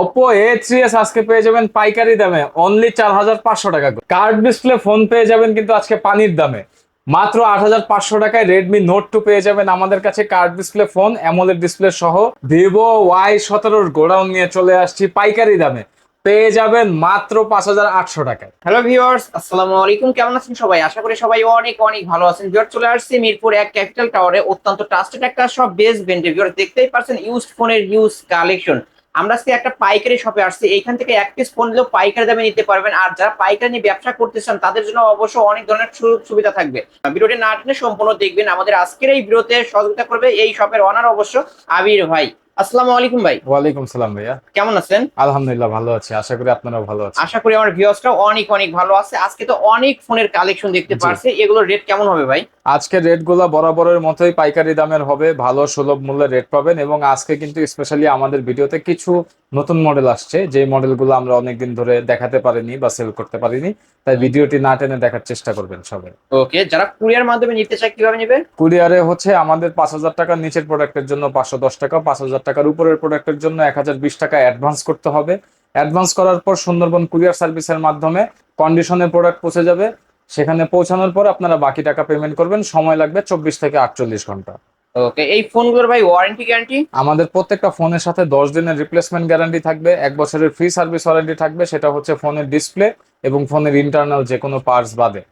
Oppo A three S আজকে পেয়ে যাবেন পাইকারি দামে। অনলি চার হাজার পাঁচশো টাকা কার্ড ডিসপ্লে ফোন পেয়ে যাবেন কিন্তু আজকে পানির দামে। মাত্র আট হাজার পাঁচশো টাকায় রেডমি নোট টু পেয়ে যাবেন আমাদের কাছে card display phone AMOLED display সহ। ভিভো ওয়াই সতেরোর গোডাউন নিয়ে চলে আসছি পাইকারি দামে। পেয়ে যাবেন মাত্র পাঁচ হাজার আটশো টাকায়। হ্যালো ভিউয়ার্স আসসালামু আলাইকুম। কেমন আছেন সবাই? আশা করি সবাই অনেক অনেক ভালো আছেন। ভিউয়ার চলে আসছি মিরপুর এক ক্যাপিটাল টাওয়ারে অত্যন্ত ট্রাস্টেড একটা সব বেস ব্র্যান্ডের ভিউয়ার দেখতেই পারছেন ইউজড ফোনের ইউজ কালেকশন আমরা আজকে একটা পাইকারি শপে আসছি, এইখান থেকে এক পিস ফোন নিলেও পাইকারি দামে নিতে পারবেন। আর যারা পাইকারি নিয়ে ব্যবসা করতে চান, তাদের জন্য অবশ্য অনেক ধরনের সুযোগ সুবিধা থাকবে। ভিডিওটি না টেনে সম্পূর্ণ দেখবেন। আমাদের আজকের এই ভিডিওতে সহযোগিতা করবে এই শপের অনার অবশ্য আবির ভাই। আসসালামু আলাইকুম ভাই। ওয়ালাইকুম সালাম ভাইয়া। কেমন আছেন? আলহামদুলিল্লাহ ভালো আছি আশা করি আপনারাও ভালো আছেন। আশা করি আমার ভিউয়ার্সরা অনেক অনেক ভালো আছে। আজকে তো অনেক ফোনের কালেকশন দেখতে পারছে। এগুলোর রেট কেমন হবে ভাই? আজকে রেটগুলো বরাবরের মতোই পাইকারি দামের হবে ভালো সুলভ মূল্যে রেট পাবেন এবং আজকে কিন্তু স্পেশালি আমাদের ভিডিওতে কিছু নতুন মডেল আসছে। যে মডেলগুলো আমরা অনেকদিন ধরে দেখাতে পারিনি বা সেল করতে পারিনি তাই ভিডিওটি না টেনে দেখার চেষ্টা করবেন সবাই। ওকে যারা কুরিয়ার মাধ্যমে নিতে চায় কীভাবে নেবে? কুরিয়ারে হচ্ছে আমাদের পাঁচ হাজার টাকার নিচের প্রোডাক্টের জন্য পাঁচশো দশ টাকা পাঁচ হাজার টাকার উপরের প্রোডাক্টের জন্য এক হাজার বিশ টাকা অ্যাডভান্স করতে হবে। অ্যাডভান্স করার পর সুন্দরবন কুরিয়ার সার্ভিসের মাধ্যমে কন্ডিশনের প্রোডাক্ট পৌঁছে যাবে। সেখানে পৌঁছানোর পর আপনারা বাকি টাকা পেমেন্ট করবেন। সময় লাগবে চব্বিশ থেকে আটচল্লিশ ঘণ্টা। ওকে এই ফোনগুলোর ভাই ওয়ারেন্টি গ্যারান্টি আমাদের প্রত্যেকটা ফোনের সাথে দশ দিনের রিপ্লেসমেন্ট গ্যারান্টি থাকবে এক বছরের ফ্রি সার্ভিস ওয়ারেন্টি থাকবে সেটা হচ্ছে ফোনের ডিসপ্লে এবং ফোনের ইন্টারনাল যে কোনো পার্টস বাদে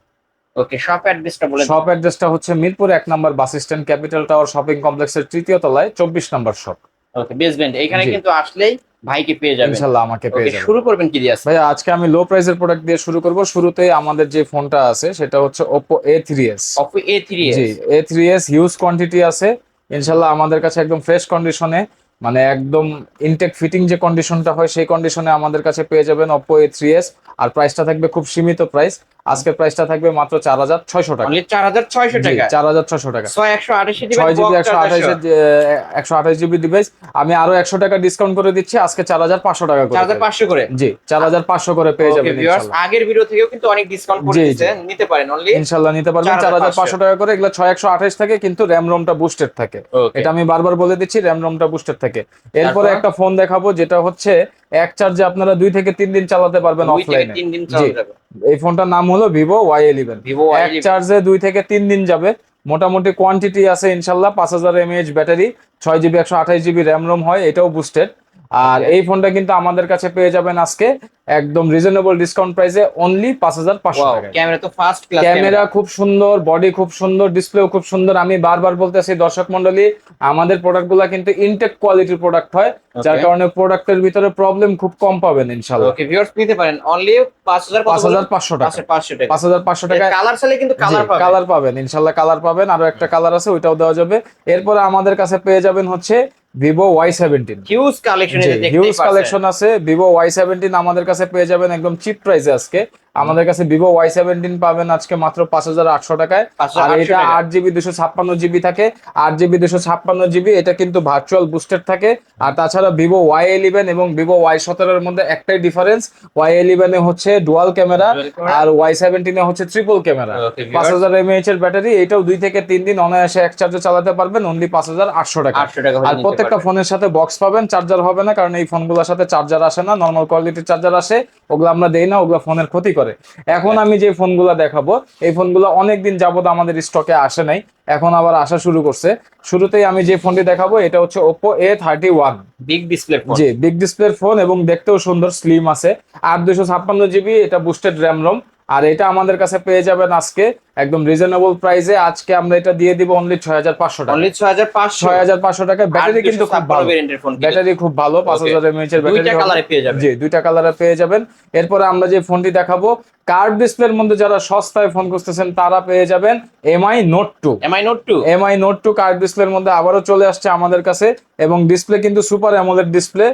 ওকে শপ অ্যাড্রেসটা বলে শপ অ্যাড্রেসটা হচ্ছে মিরপুর এক নম্বর bus stand capital tower shopping কমপ্লেক্সের তৃতীয় তলায় চব্বিশ নম্বর শপ ওকে বেসমেন্ট এখানে কিন্তু আসলেই ভাইকে পেয়ে যাবেন। ইনশাল্লাহ আমাকে পেয়ে যাবেন শুরু করবেন কি দিয়ে ভাইয়া আজকে আমি লো প্রাইসের প্রোডাক্ট দিয়ে শুরু করব। শুরুতেই আমাদের যে ফোনটা আছে সেটা হচ্ছে Oppo A3s Oppo A three G A3s huge quantity আছে। ইনশাল্লাহ আমাদের কাছে একদম ফ্রেশ কন্ডিশনে মানে একদম ইনটেক ফিটিং যে কন্ডিশনটা হয় সেই কন্ডিশনে আমাদের কাছে পেয়ে যাবেন Oppo A3s আর প্রাইসটা থাকবে খুব সীমিত প্রাইস আজকের প্রাইসটা থাকবে মাত্র চার হাজার ছয়শো টাকা। অনলি চার হাজার ছয়শো টাকা। চার হাজার ছয়শো টাকা। ছয় একশো আঠাশি একশো আঠাইশ জিবি ডিভাইস আমি আরও একশো টাকা ডিসকাউন্ট করে দিচ্ছি আজকে চার হাজার পাঁচশো টাকা করে চার হাজার পাঁচশো করে? জি চার হাজার পাঁচশো করে পেয়ে যাবেন। আগের ভিডিও থেকেও কিন্তু অনেক ডিসকাউন্ট নিতে পারেন অনলি ইনশাল্লাহ নিতে পারবেন। চার হাজার পাঁচশো। টাকা করে এগুলো ছয় একশো আঠাশ থাকে কিন্তু র্যাম রোমটা বুস্টেড থাকে। এটা আমি বারবার বলে দিচ্ছি র্যাম রোমটা বুস্টেড থাকে। এরপরে একটা ফোন দেখাবো যেটা হচ্ছে এক চার্জে আপনারা দুই থেকে তিন দিন চালাতে পারবেন অফলাইনে। এই ফোনটার নাম হলো ভিভো ওয়াই ইলেভেন এক চার্জে দুই থেকে তিন দিন যাবে। মোটামুটি কোয়ান্টিটি আছে ইনশাল্লাহ পাঁচ হাজার এমএএইচ ব্যাটারি ছয় জিবি একশো আঠাশ জিবি র্যাম রোম হয় এটাও বুস্টেড আর এই ফোনটা কিন্তু আমাদের কাছে পেয়ে যাবেন আজকে একদম রিজনেবল ডিসকাউন্ট প্রাইসে অনলি পাঁচ হাজার পাঁচশো টাকা ক্যামেরা তো ফার্স্ট ক্লাস ক্যামেরা খুব সুন্দর বডি খুব সুন্দর ডিসপ্লেও খুব সুন্দর। আমি বারবার বলতেছি দর্শক মন্ডলী আমাদের প্রোডাক্টগুলা কিন্তু ইনটেক কোয়ালিটির প্রোডাক্ট হয়। যার কারণে প্রোডাক্টের ভিতরে প্রবলেম খুব কম পাবেন ইনশাল্লাহ ওকে ভিউয়ার্স নিতে পারেন। অনলি পাঁচ হাজার পাঁচ হাজার পাঁচশো টাকা। পাঁচশো টাকা। পাঁচ হাজার পাঁচশো টাকা কালার চাইলে কিন্তু কালার পাবেন। কালার পাবেন ইনশাল্লাহ কালার পাবেন। আরও একটা কালার আছে ওইটাও দেওয়া যাবে। এরপরে আমাদের কাছে পেয়ে যাবেন হচ্ছে Vivo Y seventeen huge collection huge collection আছে। ভিভো ওয়াই সেভেন্টিন আমাদের কাছে পেয়ে যাবেন একদম চিপ প্রাইসে আজকে। আমাদের কাছে ভিভো ওয়াই সেভেন্টিন পাবেন আজকে মাত্র পাঁচ হাজার আটশো টাকায়। আর এটা আট জিবি দুশো ছাপ্পান্ন জিবি থাকে। আট জিবি দুশো ছাপ্পান্ন জিবি এটা কিন্তু ভার্চুয়াল বুস্টেড থাকে। আর তাছাড়া ভিভো ওয়াই ইলেভেন এবং ভিভো ওয়াই সতেরোর মধ্যে একটাই ডিফারেন্স ওয়াই ইলেভেনে হচ্ছে ডুয়াল ক্যামেরা আর ওয়াই সেভেন্টিনে হচ্ছে ট্রিপল ক্যামেরা পাঁচ হাজার এমএএইচ এর ব্যাটারি এটাও দুই থেকে তিন দিন অনায়াসে এক চার্জে চালাতে পারবেন অনলি পাঁচ হাজার আটশো টাকা। আটশো টাকা আর প্রত্যেকটা ফোনের সাথে বক্স পাবেন চার্জার হবে না কারণ এই ফোনগুলোর সাথে চার্জার আসে না নর্মাল কোয়ালিটির চার্জার আসে ওগুলো আমরা দেই না ওগুলো ফোনের ক্ষতি করে। এখন আমি যে ফোনগুলো দেখাবো এই ফোনগুলো অনেকদিন যাবত আমাদের স্টকে আসে নাই এখন আবার আসা শুরু করছে। শুরুতেই আমি যে ফোনটি দেখাবো এটা হচ্ছে Oppo A thirty one big display phone G big display phone এবং দেখতেও সুন্দর স্লিম আছে। আর দুশো ছাপ্পান্ন জিবি এটা বুস্টেড র্যাম রোম আর এটা আমাদের কাছে পেয়ে যাবেন আজকে একদম রিজনেবল প্রাইসে আজকে আমরা এটা দিয়ে দিব অনলি ছয় হাজার পাঁচশো টাকা। অনলি ছয় হাজার পাঁচশো। ছয় হাজার পাঁচশো টাকা। ব্যাটারি কিন্তু খুব ভালো। ব্যাটারি খুব ভালো পাঁচ হাজার এমএইচ এর দুইটা ব্যাটারি কালারে পেয়ে যাবেন। জি দুইটা কালারে পেয়ে যাবেন। এরপরে আমরা যে ফোনটি দেখাবো কার্ড ডিসপ্লের মধ্যে যারা সস্তায় ফোন খুঁজতেছেন তারা পেয়ে যাবেন MI note two MI note two MI note two card ডিসপ্লের মধ্যে আবারও চলে আসছে আমাদের কাছে। এবং ডিসপ্লে কিন্তু সুপার অ্যামোলেড ডিসপ্লে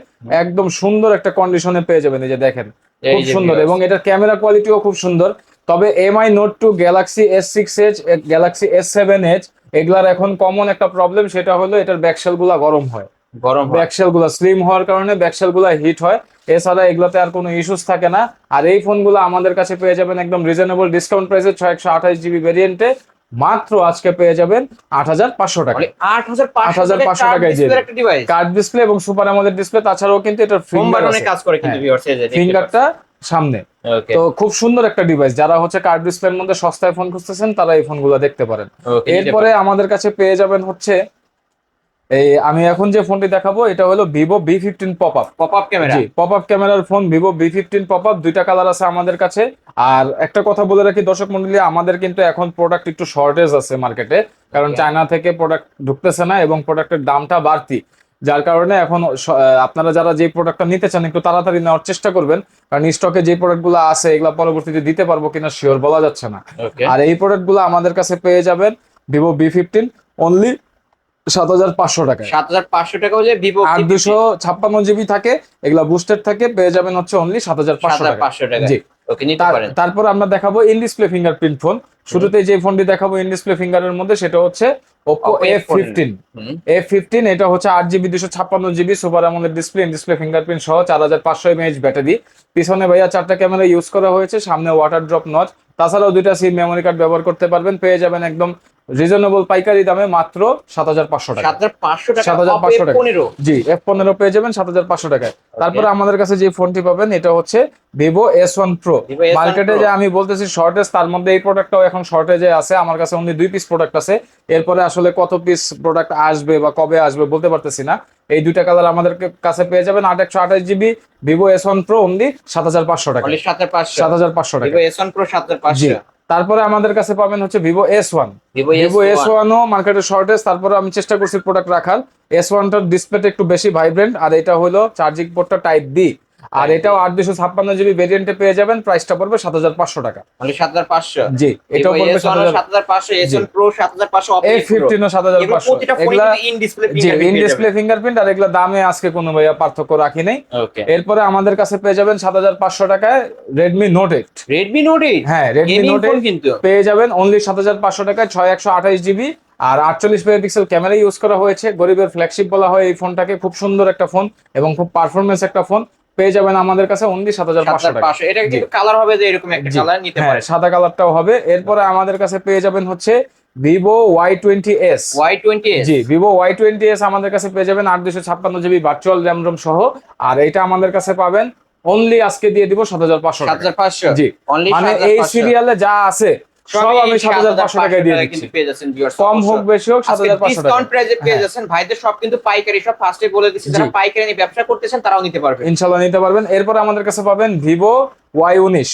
একদম সুন্দর একটা কন্ডিশনে পেয়ে যাবেন এই যে দেখেন। খুব সুন্দর এবং এটার ক্যামেরা কোয়ালিটিও খুব সুন্দর। তবে MI note two Galaxy S six H Galaxy S seven H এগুলার এখন কমন একটা প্রবলেম সেটা হলো এটার ব্যাকশেলগুলা গরম হয়। গরম। ব্যাকশেলগুলা স্লিম হওয়ার কারণে ব্যাকশেলগুলা হিট হয়। এছাড়া এগুলোতে আর কোনো ইস্যুস থাকে না। আর এই ফোনগুলো আমাদের কাছে পেয়ে যাবেন একদম রিজনেবল ডিসকাউন্ট প্রাইসে ছয় একশো আঠাশ জিবি ভেরিয়েন্টে মাত্র আজকে পেয়ে যাবেন আট হাজার পাঁচশো টাকা। আট হাজার পাঁচশো টাকায় দিয়ে দেব। একটা ডিভাইস কার্ড ডিসপ্লে এবং সুপার আমাদের ডিসপ্লে তাছাড়াও কিন্তু এটা কাজ করে কিন্তু হ্যাঁ। যে ফিঙ্গারটা সামনে। তো খুব সুন্দর একটা ডিভাইস যারা হচ্ছে কার্ড ডিসপ্লের মধ্যে সস্তায় ফোন খুঁজতেছেন তারা এই ফোনগুলো দেখতে পারেন। এরপরে আমাদের কাছে পেয়ে যাবেন হচ্ছে এই আমি এখন যে ফোনটি দেখাবো এটা হলো Vivo V fifteen pop up pop up camera G pop up ক্যামেরার phone Vivo V fifteen pop up দুইটা কালার আছে আমাদের কাছে। আর একটা কথা বলে রাখি দর্শক মন্ডলী আমাদের কিন্তু এখন প্রোডাক্ট একটু শর্টেজ আছে মার্কেটে কারণ চায়না থেকে প্রোডাক্ট ঢুকতেছে না এবং প্রোডাক্টের দামটা বাড়তি। যার কারণে এখন আপনারা যারা যে প্রোডাক্টটা নিতে চান একটু তাড়াতাড়ি নেওয়ার চেষ্টা করবেন। কারণ স্টকে যে প্রোডাক্টগুলো আছে এগুলো পরবর্তীতে দিতে পারব কিনা শিওর বলা যাচ্ছে না। আর এই প্রোডাক্টগুলো আমাদের কাছে পেয়ে যাবেন ভিভো বি ফিফটিন অনলি সাত হাজার পাঁচশো টাকায়। সাত হাজার পাঁচশো টাকা হচ্ছে ভিভো আর দুশো ছাপ্পান্ন জিবি থাকে এগুলা বুস্টেড থাকে পেয়ে যাবেন হচ্ছে অনলি সাত হাজার পাঁচশো টাকা টাকা জি। ওকে নিতে তার- পারেন। তারপর আমরা দেখাবো ইন ডিসপ্লে ফিঙ্গারপ্রিন্ট ফোন শুরুতে যে ফোনটি দেখাবো ইন ডিসপ্লে ফিঙ্গারের মধ্যে সেটা হচ্ছে Oppo Oppo F fifteen F fifteen এটা হচ্ছে আট জিবি দুশো ছাপ্পান্ন জিবি সুপার আমলের ডিসপ্লে ইন ডিসপ্লে ফিঙ্গারপ্রিন্ট সহ চার হাজার পাঁচশো এমএইচ ব্যাটারি পিছনে ভাইয়া চারটা ক্যামেরা ইউজ করা হয়েছে সামনে ওয়াটার ড্রপ নট তাছাড়াও দুইটা সিম মেমোরি কার্ড ব্যবহার করতে পারবেন পেয়ে যাবেন একদম রিজনেবল পাইকারি দামে মাত্র সাত হাজার পাঁচশো টাকা। সাত হাজার পাঁচশো টাকা 7,500 টাকা। জি এফ পনেরো পেয়ে যাবেন সাত হাজার পাঁচশো টাকায়। তারপরে আমাদের কাছে যে ফোনটি পাবেন এটা হচ্ছে ভিভো এস ওয়ান প্রো মার্কেটে যে আমি বলতেছি শর্টেজ তার মধ্যে এই প্রোডাক্টটাও এখন শর্টেজে আছে। আমার কাছে অনলি দুই পিস প্রোডাক্ট আছে। এরপরে আসলে কত পিস প্রোডাক্ট আসবে বা কবে আসবে বলতে পারতেছি না। এই দুইটা কালার আমাদের কাছে পেয়ে যাবেন আট একশো আঠাশ GB. Vivo S one pro only সাত হাজার পাঁচশো টাকা সাত হাজার পাঁচশো। টাকা এস ওয়ান প্রো সাত হাজার পাঁচশো। তারপরে আমাদের কাছে পাবেন হচ্ছে Vivo S one Vivo S one ওয়ানও মার্কেটে শর্টেজ তারপরে আমি চেষ্টা করছি প্রোডাক্ট রাখার। এস ওয়ানটার ডিসপ্লেটা একটু বেশি ভাইব্রেন্ট আর এটা হলো চার্জিং পোর্টটা টাইপ বি আর এটাও আট দুশো ছাপ্পান্ন জিবি ভেরিয়েন্টে পেয়ে যাবেন। প্রাইসটা পড়বে সাত হাজার পাঁচশো টাকা। অনলি সাত হাজার পাঁচশো। জি এটাও পড়বে সাত হাজার পাঁচশো এস প্রো সাত হাজার পাঁচশো এ ফিফটিনও সাত হাজার পাঁচশো। এগুলা জি ইন ডিসপ্লে ফিঙ্গারপ্রিন্ট আর এগুলা দামে আজকে কোনো ভাইয়া পার্থক্য রাখি নেই। এরপরে আমাদের কাছে পেয়ে যাবেন সাত হাজার পাঁচশো টাকায় Redmi Note eight Redmi Note eight হ্যাঁ রেডমি নোট ফোন কিন্তু। পেয়ে যাবেন অনলি সাত হাজার পাঁচশো টাকায় ছয় একশো আঠাশ জিবি। আর আটচল্লিশ মেগাপিক্সেল ক্যামেরা ইউজ করা হয়েছে। গরিবের ফ্ল্যাগশিপ বলা হয় এই ফোনটাকে খুব সুন্দর একটা ফোন এবং খুব পারফরমেন্স একটা ফোন পেয়ে যাবেন আমাদের কাছে অনলি সাত হাজার পাঁচশো টাকা। এটা কিন্তু কালার হবে যে এরকম একটা কালার নিতে হ্যাঁ পারে সাদা কালারটাও হবে। এরপরে আমাদের কাছে পেয়ে যাবেন হচ্ছে Vivo Y twenty S Y twenty G Vivo Y twenty S আমাদের কাছে পেয়ে যাবেন আট দুশো ছাপ্পান্ন জিবি ভার্চুয়াল র্যাম রোম সহ। আর এটা আমাদের কাছে পাবেন অনলি আজকে দিয়ে দিব সাত হাজার পাঁচশো সাত হাজার পাঁচশো। জি। মানে এই সিরিয়ালে যা আছে সব আমি সাত হাজার পাঁচশো টাকায় দিয়ে দিচ্ছি। পেয়ে যাচ্ছেন viewers কম হোক বেশি হোক সাত আজকে হাজার পাঁচশো টাকা ডিসকাউন্ট প্রাইসে পেয়ে হ্যাঁ। যাচ্ছেন। ভাইদের সব কিন্তু পাইকারি সব ফার্স্টে বলে দিচ্ছি যারা পাইকারি নিয়ে ব্যবসা করতেছেন তারাও নিতে পারবে। ইনশাল্লাহ নিতে পারবেন। এরপরে আমাদের কাছে পাবেন ভিভো উনিশ।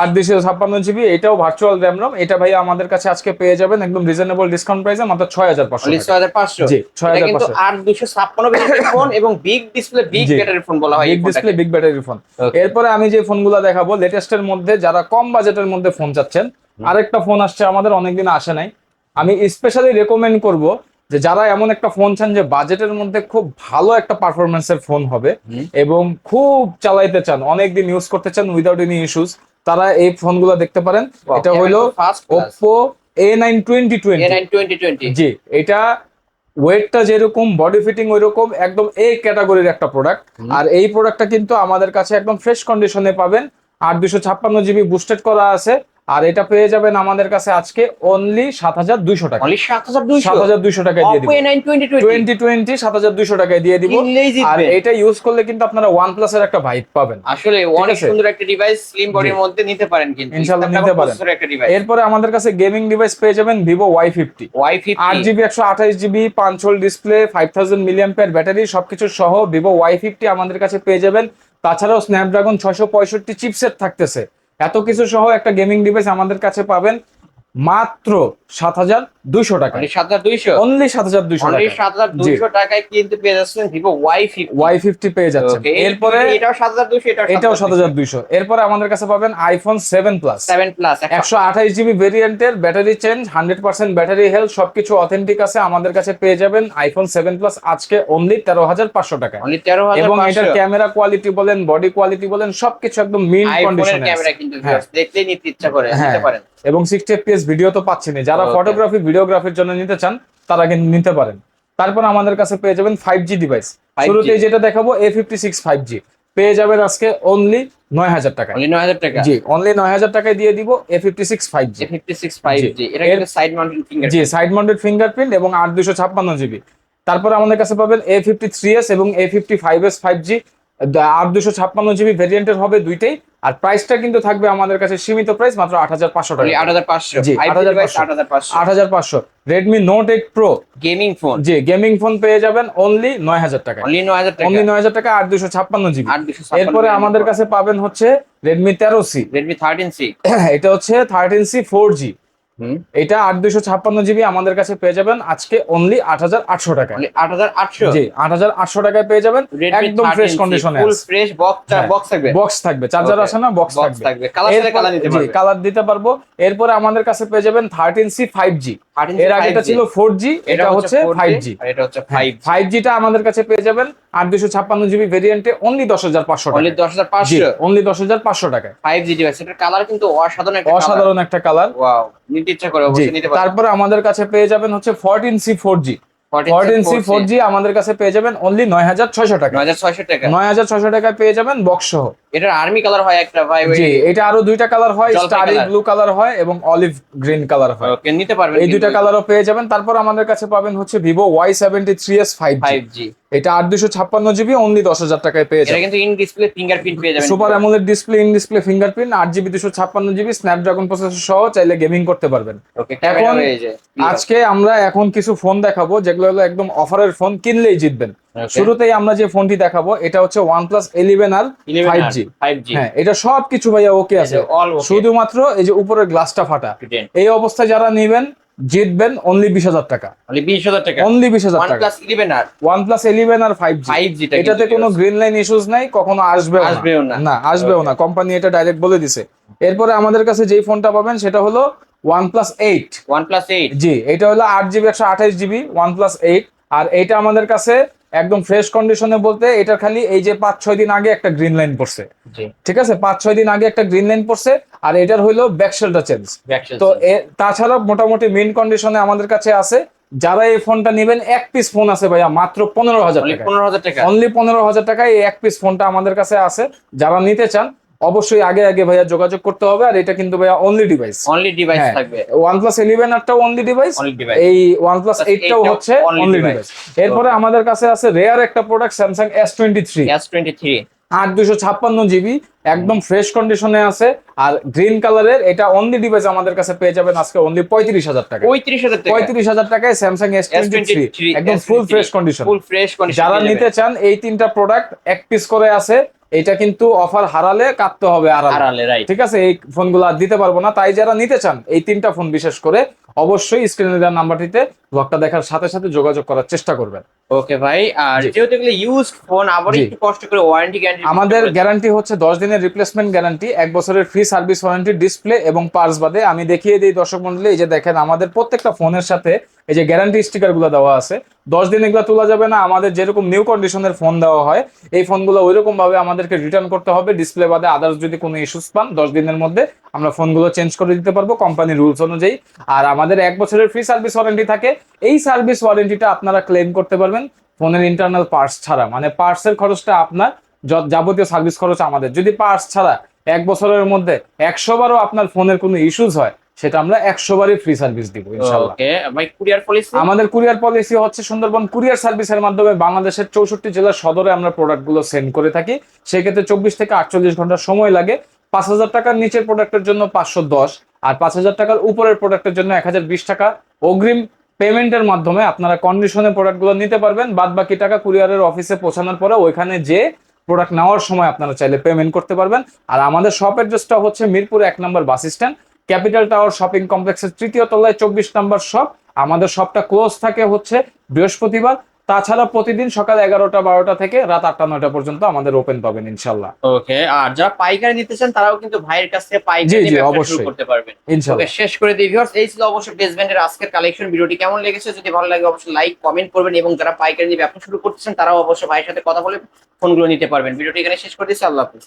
আট দুশো ছাপ্পান্ন জিবি এটাও ভার্চুয়াল র্যাম রোম এটা ভাই আমাদের কাছে আজকে পেয়ে যাবেন একদম রিজনেবল ডিসকাউন্ট প্রাইসে মাত্র ছয় হাজার পাঁচশো অনলি ছয় হাজার পাঁচশো? জি, 6500 কিন্তু আট দুশো ছাপ্পান্ন ফোন এবং big display big. Battery phone বলা হয় big display big battery phone এরপরে আমি যে ফোনগুলো দেখাবো লেটেস্টের মধ্যে যারা কম বাজেটের মধ্যে ফোন চাচ্ছেন আরেকটা ফোন আসছে আমাদের অনেকদিন আসে নাই। আমি স্পেশালি রেকমেন্ড করব যে যারা এমন একটা ফোন চান যে বাজেটের মধ্যে খুব ভালো একটা পারফরমেন্সের ফোন হবে এবং খুব চালাইতে চান অনেকদিন ইউজ করতে চান উইদাউট এনি ইস্যুস তারা এই ফোনগুলো দেখতে পারেন। এটা তো Oppo A nine twenty twenty A9 2020 জি এটা ওয়েটটা যেরকম বডি ফিটিং ওই রকম একদম এ ক্যাটাগরির একটা প্রোডাক্ট আর এই প্রোডাক্টটা কিন্তু আমাদের কাছে একদম ফ্রেশ কন্ডিশনে পাবেন। আর দুশো ছাপ্পান্ন জিবি বুস্টেড করা আছে। আর এটা পেয়ে যাবেন আমাদের কাছে আজকে অনলি সাত হাজার দুইশো টাকা। সাত হাজার দুইশো? টাকায় দিয়ে দিব। Oppo A9 2020 টোয়েন্টি টোয়েন্টি সাত হাজার দুইশো টাকায় দিয়ে দিব। আর এটা ইউজ করলে কিন্তু আপনারা ওয়ান প্লাসের একটা ভাইব পাবেন। আসলে অনেক সুন্দর একটা ডিভাইস স্লিম বডির মধ্যে নিতে পারেন কিন্তু। ইনশাআল্লাহ নিতে পারেন। এরপরে আমাদের কাছে গেমিং ডিভাইস পেয়ে যাবেন Vivo Y fifty Y fifty আট জিবি একশো আঠাইশ জিবি পাঁচ display five thousand million battery সবকিছু সহ ভিভো ওয়াই ফিফটি আমাদের কাছে পেয়ে যাবেন। তাছাড়াও স্ন্যাপড্রাগন ছয়শো পঁয়ষট্টি চিপসেট থাকতেছে। এত কিছু সহ একটা গেমিং ডিভাইস আমাদের কাছে পাবেন। মাত্র সাত হাজার দুইশো টাকা সাত হাজার দুইশো? অনলি সাত হাজার দুইশো সাত হাজার দুইশো টাকায় কিন্তু পেয়ে যাচ্ছেন Vivo Y fifty Y fifty পেয়ে যাচ্ছেন। এরপরে এটাও সাত হাজার দুইশো এটাও সাত হাজার দুইশো। এরপরে আমাদের কাছে পাবেন iPhone seven plus seven plus একশো আঠাইশ জিবি ভেরিয়েন্টের battery change hundred percent battery health সবকিছু অথেন্টিক আছে। আমাদের কাছে পেয়ে যাবেন আইফোন সেভেন প্লাস আজকে অনলি তেরো হাজার পাঁচশো টাকা তেরো এবং এটার ক্যামেরা কোয়ালিটি বলেন বডি কোয়ালিটি বলেন সবকিছু একদম মিন কন্ডিশনে ক্যামেরা কিন্তু হ্যাঁ। দেখলেই নিতে ইচ্ছা করে হ্যাঁ। এবং সিক্সটি এফপিএস ভিডিও তো পাচ্ছেন যারা ফটোগ্রাফি ভিডিওগ্রাফির জন্য নিতে চান তারা কিন্তু নিতে পারেন। তারপর আমাদের কাছে পেয়ে যাবেন ফাইভ জি ডিভাইস 5G শুরুতে যেটা দেখাবো A fifty six five G পেয়ে যাবেন আজকে অনলি নয় হাজার টাকা অনলি নয় হাজার টাকা? জি অনলি নয় হাজার টাকায় দিয়ে দিব A fifty six five G fifty six five G. এটা কিন্তু সাইড মাউন্টেন ফিঙ্গার জি সাইড মাউন্টেড ফিঙ্গারপ্রিন্ট এবং আট দুশো ছাপ্পান্ন জিবি তারপরে আমাদের কাছে পাবেন এ ফিফটি থ্রি এস এবং A fifty five S five G আট দুশো ছাপ্পান্ন জিবি ভেরিয়েন্টের হবে দুইটাই। আর প্রাইসটা কিন্তু থাকবে আমাদের কাছে সীমিত প্রাইস মাত্র আট হাজার পাঁচশো টাকা। আট হাজার পাঁচশো। জি, আট হাজার পাঁচশো। Redmi Note eight pro gaming phone জি গেমিং ফোন পেয়ে যাবেন অনলি নয় হাজার টাকা অনলি নয় হাজার টাকা। অনলি নয় হাজার টাকা আট দুশো ছাপ্পান্ন জিবি। এরপরে আমাদের কাছে পাবেন হচ্ছে রেডমি তেরো সি রেডমি থার্টিন সি এটা হচ্ছে থার্টিন সি ফোর জি এটা আট দুইশো ছাপ্পান্ন জিবি আমাদের কাছে পেয়ে যাবেন। আজকে অনলি আট হাজার আটশো টাকা আট হাজার আটশো? জি আট হাজার আটশো টাকায় পেয়ে যাবেন। একদম ফ্রেশ কন্ডিশনে ফ্রেশ বক্স। বক্স থাকবে? বক্স থাকবে। চার্জার. আসে না বক্স থাকবে। কালার কালার নিতে পারবে। কালার দিতে পারব। এরপরে আমাদের কাছে পেয়ে যাবেন থার্টিন সি ফাইভ জি এর আগে ছিল ফোর জি এটা হচ্ছে ফাইভ জি এটা হচ্ছে ফাইভ ফাইভ জিটা আমাদের কাছে পেয়ে যাবেন। আট দুশো ছাপ্পান্ন জিবি ভেরিয়েন্টে অনলি দশ হাজার পাঁচশো অনলি দশ হাজার পাঁচশো? অনলি দশ হাজার পাঁচশো টাকা ফাইভ জি ডিভাইস এটার কালার কিন্তু অসাধারণ একটা অসাধারণ একটা কালার ওয়াও নিতে ইচ্ছা করে অবশ্যই নিতে তারপরে আমাদের কাছে পেয়ে যাবেন হচ্ছে fourteen C four G fourteen C four G আমাদের কাছে পেয়ে যাবেন অনলি নয় হাজার ছয়শো টাকা নয় হাজার ছয়শো টাকা নয় হাজার ছয়শো টাকায় পেয়ে যাবেন বক্স সহ। এটার আর্মি কালার হয় একটা ভাই জি এটা আরও দুইটা কালার হয় স্টারি ব্লু কালার হয় এবং অলিভ গ্রিন কালার হয়। ওকে নিতে পারবেন এই দুইটা কালারও পেয়ে যাবেন। তারপর আমাদের কাছে পাবেন হচ্ছে Vivo Y seventy three S five G এটা আট দুশো ছাপ্পান্ন জিবি অনলি দশ হাজার টাকায় পেয়ে এটা যাবেন। কিন্তু ইন ডিসপ্লে ফিঙ্গারপ্রিন্ট পেয়ে যাবেন। Super AMOLED display in display fingerprint আট জিবি দুশো ছাপ্পান্ন জিবি স্ন্যাপড্রাগন প্রসেসর সহ চাইলে গেমিং করতে পারবেন। এখন আজকে আমরা এখন কিছু ফোন দেখাবো যেগুলো হলো একদম অফারের ফোন কিনলেই জিতবেন. শুরুতেই আমরা যে ফোনটি দেখাবো এটা হচ্ছে OnePlus eleven R five G five G হ্যাঁ এটা সবকিছু ভাইয়া ওকে আছে। শুধুমাত্র এই যে উপরের গ্লাসটা ফাটা। এই অবস্থায় যারা নেবেন জিতবেন অনলি বিশ হাজার টাকা। বিশ হাজার টাকা। অনলি বিশ হাজার ওয়ান টাকা। Plus eleven R. OnePlus eleven R five G এটাতে কোনো গ্রিন লাইন ইস্যুস নাই কখনো আসবেও আসবেও না। না। আসবেও না। কোম্পানি এটা ডাইরেক্ট বলে দিছে। এরপরে আমাদের কাছে যেই ফোনটা পাবেন সেটা হলো OnePlus eight OnePlus eight G এটা হলো আট জিবি একশো আঠাইশ জিবি ওয়ান প্লাস এইট আর এইটা আমাদের কাছে একদম ফ্রেশ কন্ডিশনে বলতে এটা খালি এই যে পাঁচ ছয় দিন আগে একটা গ্রিন লাইন পড়ছে। ঠিক আছে? পাঁচ ছয় দিন আগে একটা গ্রিন লাইন পড়ছে আর এটার হইল ব্যাকশেলটা চেঞ্জ তো তাছাড়া মোটামুটি মেন কন্ডিশনে আমাদের কাছে আছে যারা এই ফোনটা নেবেন এক পিস ফোন আছে ভাইয়া মাত্র পনেরো হাজার টাকা পনেরো হাজার টাকা। অনলি পনেরো হাজার টাকায় এই এক পিস ফোনটা আমাদের কাছে আছে। যারা নিতে চান অবশ্যই আগে আগে ভাইয়া যোগাযোগ করতে হবে আর এটা কিন্তু ভাইয়া অনলি ডিভাইস অনলি ডিভাইস। থাকবে। প্লাস ইলেভেন আরটাও অনলি ডিভাইস এই ওয়ান প্লাস Plus এইটটাও 8 টাও হচ্ছে only অনলি ডিভাইস এরপরে আমাদের কাছে আছে রেয়ার একটা product Samsung S twenty three আট দুশো ছাপ্পান্ন জিবি একদম ফ্রেশ কন্ডিশনে আছে আর গ্রিন কালারের এটা অনলি ডিভাইস আমাদের কাছে পেয়ে যাবেন আজকে অনলি পঁয়ত্রিশ হাজার টাকা। পঁয়ত্রিশ হাজার টাকায় স্যামসাং এস টোয়েন্টি একদম full fresh condition full fresh condition যারা নিতে চান এই তিনটা প্রোডাক্ট এক পিস করে আছে এটা কিন্তু অফার হারালে কাটতে হবে হারালে ঠিক আছে? এই ফোনগুলো আর দিতে পারব না। তাই যারা নিতে চান এই তিনটা ফোন বিশেষ করে অবশ্যই স্ক্রিনে দেওয়ার নাম্বারটিতে ব্লগটা দেখার সাথে সাথে যোগাযোগ করার চেষ্টা করবেন। ওকে ভাই আর যেহেতু এগুলো ফোন আবার একটু কষ্ট করে ওয়ারেন্টি গ্যারান্টি আমাদের গ্যারান্টি হচ্ছে দশ দিনের রিপ্লেসমেন্ট গ্যারান্টি এক বছরের ফ্রি সার্ভিস ওয়ারেন্টি ডিসপ্লে এবং পার্স বাদে আমি দেখিয়ে দিই দর্শক মন্ডলী এই যে দেখেন আমাদের প্রত্যেকটা ফোনের সাথে এই যে গ্যারান্টি স্টিকারগুলো দেওয়া আছে। দশ দিন এগুলো তোলা যাবে না আমাদের যেরকম নিউ কন্ডিশনের ফোন দেওয়া হয় এই ফোনগুলো ওইরকম ভাবে আমাদেরকে রিটার্ন করতে হবে ডিসপ্লে বাদে আদার্স যদি কোনো ইস্যুস পান দশ দিনের মধ্যে আমরা ফোনগুলো চেঞ্জ করে দিতে পারব কোম্পানির রুলস অনুযায়ী। আর আমাদের এক বছরের ফ্রি সার্ভিস ওয়ারেন্টি থাকে এই সার্ভিস ওয়ারেন্টিটা আপনারা ক্লেম করতে পারবেন। ফোনের ইন্টারনাল পার্টস ছাড়া। মানে পার্টসের খরচটা আপনার যাবতীয় সার্ভিস খরচ আমাদের। যদি পার্টস ছাড়া এক বছরের মধ্যে একশো বারও আপনার ফোনের কোনো ইস্যুস হয় সেটা আমরা একশো বারই ফ্রি সার্ভিস দিব ইনশাল্লাহ কুরিয়ার পলিসি আমাদের কুরিয়ার পলিসি হচ্ছে সুন্দরবন কুরিয়ার সার্ভিসের মাধ্যমে বাংলাদেশের চৌষট্টি জেলার সদরে আমরা প্রোডাক্টগুলো সেন্ড করে থাকি। সেক্ষেত্রে চব্বিশ থেকে আটচল্লিশ ঘণ্টা সময় লাগে। পাঁচ হাজার টাকার নিচের প্রোডাক্টের জন্য পাঁচশো দশ আর পাঁচ হাজার টাকার উপরের প্রোডাক্টের জন্য এক হাজার বিশ টাকা। অগ্রিম পেমেন্টের মাধ্যমে আপনারা কন্ডিশনে প্রোডাক্টগুলো নিতে পারবেন বাদ বাকি টাকা কুরিয়ারের অফিসে পৌঁছানোর পরে ওইখানে যে প্রোডাক্ট নেওয়ার সময় আপনারা চাইলে পেমেন্ট করতে পারবেন। আর আমাদের শপ অ্যাড্রেসটা হচ্ছে মিরপুর এক নম্বর bus stand capital tower shopping কমপ্লেক্সের তৃতীয় তলায় চব্বিশ নম্বর শপ আমাদের শপটা ক্লোজ থাকে হচ্ছে বৃহস্পতিবার। তাছাড়া প্রতিদিন সকাল এগারোটা বারোটা থেকে রাত আটটা নয়টা পর্যন্ত আমাদের ওপেন পাবেন ইনশাল্লাহ ওকে আর যারা পাইকারি নিতে চান তারাও কিন্তু ভাইয়ের কাছ থেকে পাইকারি অবশ্যই। করতে পারবেন। ওকে ইনশাল্লাহ শেষ করে দিই ভিউয়ার্স এই ছিল অবশ্যই বেসমেন্টের আজকের কালেকশন ভিডিওটি কেমন লেগেছে যদি ভালো লাগে অবশ্যই লাইক কমেন্ট করবেন এবং যারা পাইকারি নিয়ে ব্যবসা শুরু করতেছেন তারাও অবশ্যই ভাইয়ের সাথে কথা বলে ফোনগুলো নিতে পারবেন। ভিডিওটি এখানে শেষ করে দিচ্ছি আল্লাহ হাফিজ।